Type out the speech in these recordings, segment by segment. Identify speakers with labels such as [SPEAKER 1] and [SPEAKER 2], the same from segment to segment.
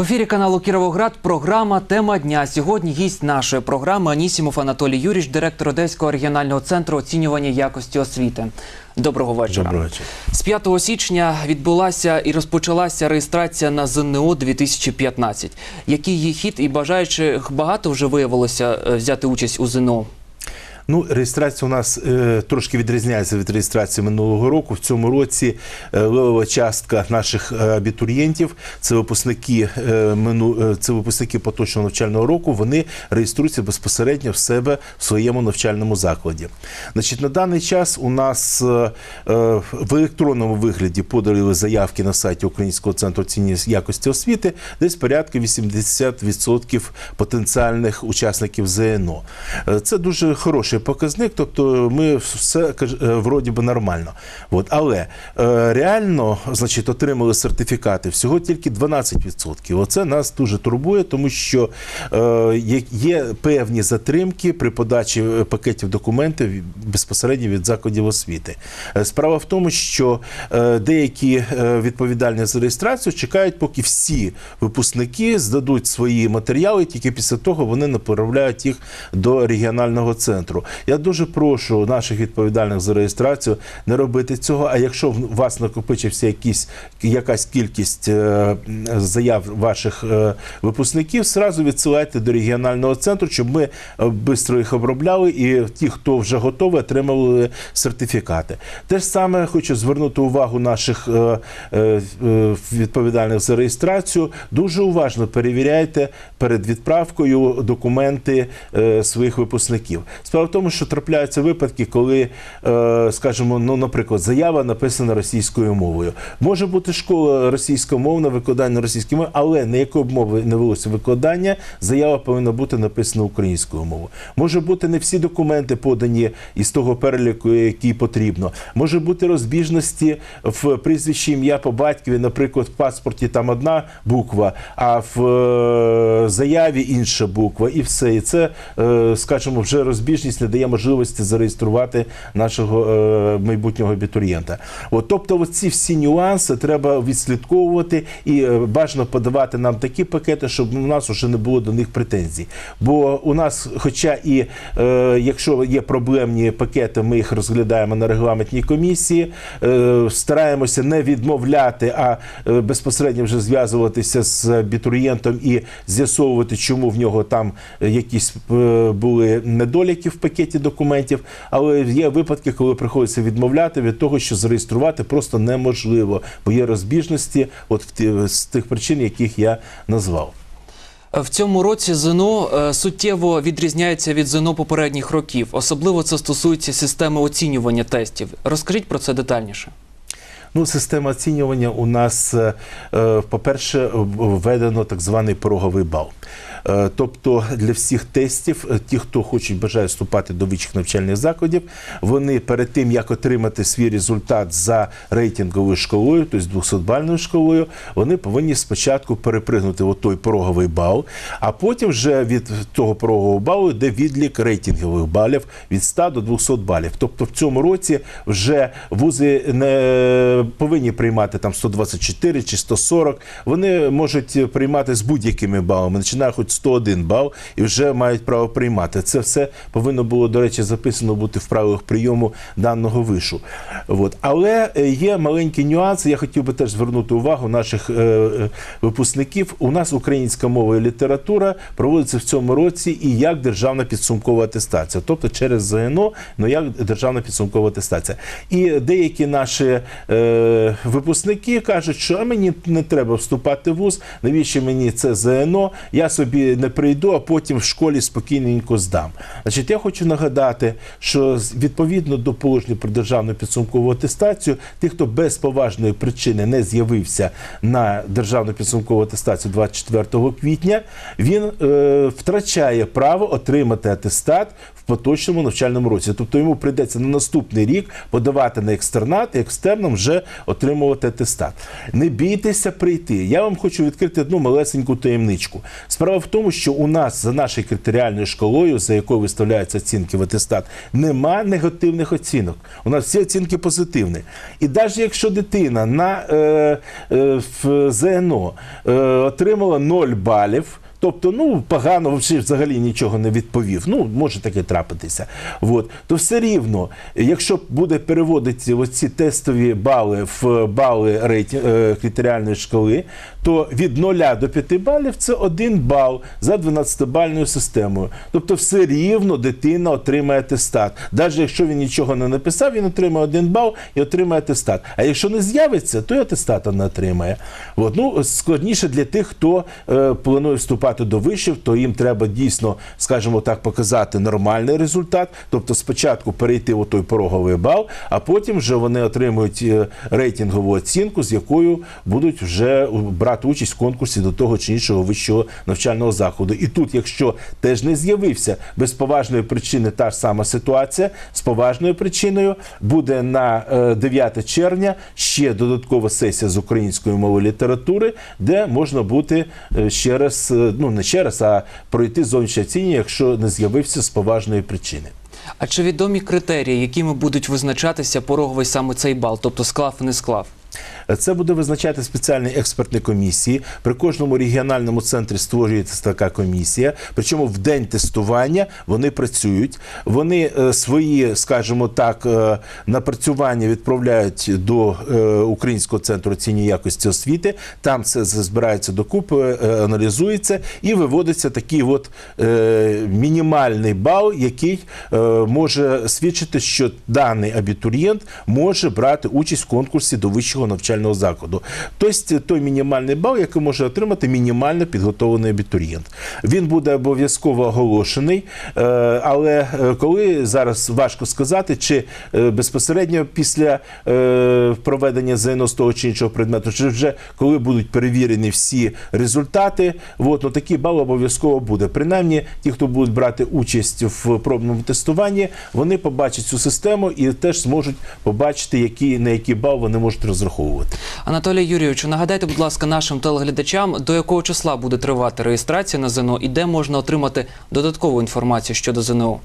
[SPEAKER 1] В ефірі каналу Кіровоград програма Тема дня. Сьогодні гість нашої програми Анісімов Анатолій Юріч, директор Одеського регіонального центру оцінювання якості освіти. Доброго вечора.
[SPEAKER 2] Доброго вечора.
[SPEAKER 1] З 5 січня відбулася і розпочалася реєстрація на ЗНО 2015. Який її хід і бажаючих багато вже виявилося е, взяти участь у ЗНО?
[SPEAKER 2] Ну, реєстрація у нас е, трошки відрізняється від реєстрації минулого року. В цьому році е, левова частка наших е, абітурієнтів, це випускники е, мину, е, це випускники поточного навчального року. Вони реєструються безпосередньо в себе в своєму навчальному закладі. Значить, на даний час у нас е, е, в електронному вигляді подали заявки на сайті Українського центру оцінювання якості освіти, десь порядка 80% потенціальних учасників ЗНО. Е, Це дуже хороший показник, тобто ми все е, вроді би нормально. От. Але е, реально значить, отримали сертифікати всього тільки 12%. Оце нас дуже турбує, тому що е, є- певні затримки при подачі пакетів документів безпосередньо від закладів освіти. Справа в тому, що деякі відповідальні за реєстрацію чекають, поки всі випускники здадуть свої матеріали, тільки після того вони направляють їх до регіонального центру. Я дуже прошу наших відповідальних за реєстрацію не робити цього. А якщо в вас накопичився якісь якась кількість е, заяв ваших е, випускників, зразу відсилайте до регіонального центру, щоб ми швидко їх обробляли, і ті, хто вже готовий, отримали сертифікати. Те ж саме хочу звернути увагу наших е, е, е, відповідальних за реєстрацію. Дуже уважно перевіряйте перед відправкою документи е, своїх випускників. Справа тому, що трапляються випадки, коли, е, скажімо, ну, наприклад, заява написана російською мовою. Може бути школа російськомовна, викладання російської мови, але на якої б мови не велося викладання, заява повинна бути написана українською мовою. Може бути не всі документи подані із того переліку, який потрібно. Може бути розбіжності в прізвищі ім'я по батькові, наприклад, в паспорті там одна буква, а в е, заяві інша буква, і все. І це, е, скажімо, вже розбіжність не дає можливості зареєструвати нашого е, майбутнього абітурієнта. От, тобто, от ці всі нюанси треба відслідковувати і е, бажано подавати нам такі пакети, щоб у нас вже не було до них претензій. Бо у нас, хоча і е, якщо є проблемні пакети, ми їх розглядаємо на регламентній комісії, е, стараємося не відмовляти, а е, безпосередньо вже зв'язуватися з абітурієнтом і з'ясовувати, чому в нього там е, якісь е, були недоліки в пакеті документів. Але є випадки, коли приходиться відмовляти від того, що зареєструвати просто неможливо, бо є розбіжності от з тих причин, яких я назвав.
[SPEAKER 1] В цьому році ЗНО е, суттєво відрізняється від ЗНО попередніх років. Особливо це стосується системи оцінювання тестів. Розкажіть про це детальніше.
[SPEAKER 2] Ну, система оцінювання у нас, е, е, по-перше, введено так званий пороговий бал. Е, Тобто для всіх тестів, ті, хто хочуть бажають вступати до вищих навчальних закладів, вони перед тим як отримати свій результат за рейтинговою школою, тобто 200-бальною школою, вони повинні спочатку перепригнути от той пороговий бал, а потім вже від того порогового балу йде відлік рейтингових балів від 100 до 200 балів. Тобто в цьому році вже вузи не повинні приймати там 124 чи 140. Вони можуть приймати з будь-якими балами, починає хоч 101 бал і вже мають право приймати. Це все повинно було, до речі, записано бути в правилах прийому даного вишу. От. Але е, є маленькі нюанси. Я хотів би теж звернути увагу наших е, е, випускників. У нас українська мова і література проводиться в цьому році і як державна підсумкова атестація, тобто через ЗНО, ну як державна підсумкова атестація. І деякі наші е, випускники кажуть, що а мені не треба вступати в ВУЗ, навіщо мені це ЗНО, я собі не прийду, а потім в школі спокійненько здам. Значить, я хочу нагадати, що відповідно до положення про державну підсумкову атестацію, ті, хто без поважної причини не з'явився на державну підсумкову атестацію 24 квітня, він е, втрачає право отримати атестат в поточному навчальному році. Тобто йому прийдеться на наступний рік подавати на екстернат і екстерном вже отримувати атестат. Не бійтеся прийти. Я вам хочу відкрити одну малесеньку таємничку. Справа в тому, що у нас за нашою критеріальною школою, за якою виставляються оцінки в атестат, нема негативних оцінок. У нас всі оцінки позитивні. І навіть якщо дитина на е, е, в ЗНО е, отримала 0 балів. Тобто, ну погано взагалі- нічого не відповів. Ну може таке трапитися. От то все рівно, якщо буде переводити оці тестові бали в бали рейтинг, е, критеріальної шкали, то від 0 до 5 балів це 1 бал за 12-бальною системою. Тобто, все рівно дитина отримає атестат. Навіть якщо він нічого не написав, він отримає 1 бал і отримає атестат. А якщо не з'явиться, то й атестата не отримає. От. Ну, складніше для тих, хто е, планує вступати до вишів, то їм треба дійсно, скажімо так, показати нормальний результат. Тобто спочатку перейти у той пороговий бал, а потім вже вони отримують е, рейтингову оцінку, з якою будуть вже брати участь в конкурсі до того чи іншого вищого навчального заходу. І тут, якщо теж не з'явився без поважної причини та ж сама ситуація, з поважною причиною буде на е, 9 червня ще додаткова сесія з української мови літератури, де можна бути е, ще раз, е, ну не ще раз, а пройти зовнішнє оцінювання, якщо не з'явився з поважної причини.
[SPEAKER 1] А чи відомі критерії, якими будуть визначатися пороговий саме цей бал, тобто склав не склав?
[SPEAKER 2] Це буде визначати спеціальні експертні комісії. При кожному регіональному центрі створюється така комісія. Причому в день тестування вони працюють. Вони е, свої, скажімо так, е, напрацювання відправляють до е, Українського центру оцінювання якості освіти. Там це збирається докупи, аналізується і виводиться такий от мінімальний бал, який може свідчити, що даний абітурієнт може брати участь в конкурсі до вищого навчального закладу. Тобто той мінімальний бал, який може отримати мінімально підготовлений абітурієнт. Він буде обов'язково оголошений, е, але е, коли зараз важко сказати, чи е, безпосередньо після проведення ЗНО з того чи іншого предмету, чи вже коли будуть перевірені всі результати, от, ну, такий бал обов'язково буде. Принаймні, ті, хто будуть брати участь в пробному тестуванні, вони побачать цю систему і теж зможуть побачити, який, на який бал вони можуть розраховувати.
[SPEAKER 1] Анатолій Юрійовичу, нагадайте, будь ласка, нашим телеглядачам, до якого числа буде тривати реєстрація на ЗНО і де можна отримати додаткову інформацію щодо ЗНО?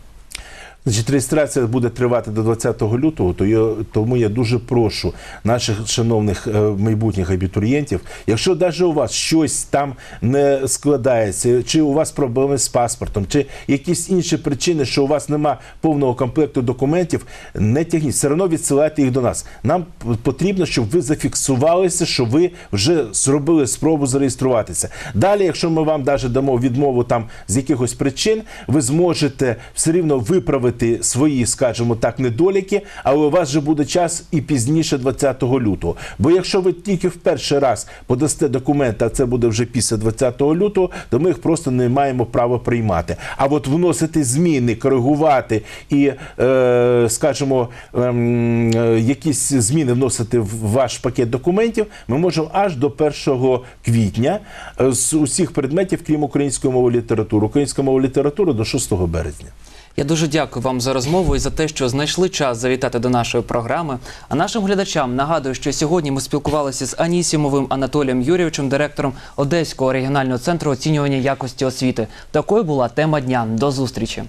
[SPEAKER 2] Значить, реєстрація буде тривати до 20 лютого, то я, тому я дуже прошу наших шановних е, майбутніх абітурієнтів, якщо навіть у вас щось там не складається, чи у вас проблеми з паспортом, чи якісь інші причини, що у вас нема повного комплекту документів, не тягніть, все одно відсилайте їх до нас. Нам потрібно, щоб ви зафіксувалися, що ви вже зробили спробу зареєструватися. Далі, якщо ми вам навіть дамо відмову там з якихось причин, ви зможете все рівно виправити свої, скажімо так, недоліки, але у вас вже буде час і пізніше 20 лютого. Бо якщо ви тільки в перший раз подасте документи, а це буде вже після 20 лютого, то ми їх просто не маємо права приймати. А от вносити зміни, коригувати і, е, скажімо, ем, е, якісь зміни вносити в ваш пакет документів, ми можемо аж до 1 квітня е, з усіх предметів, крім української мови літератури. Українська мова літератури до 6 березня.
[SPEAKER 1] Я дуже дякую вам за розмову і за те, що знайшли час завітати до нашої програми. А нашим глядачам нагадую, що сьогодні ми спілкувалися з Анісімовим Анатолієм Юрійовичем, директором Одеського регіонального центру оцінювання якості освіти. Такою була тема дня. До зустрічі.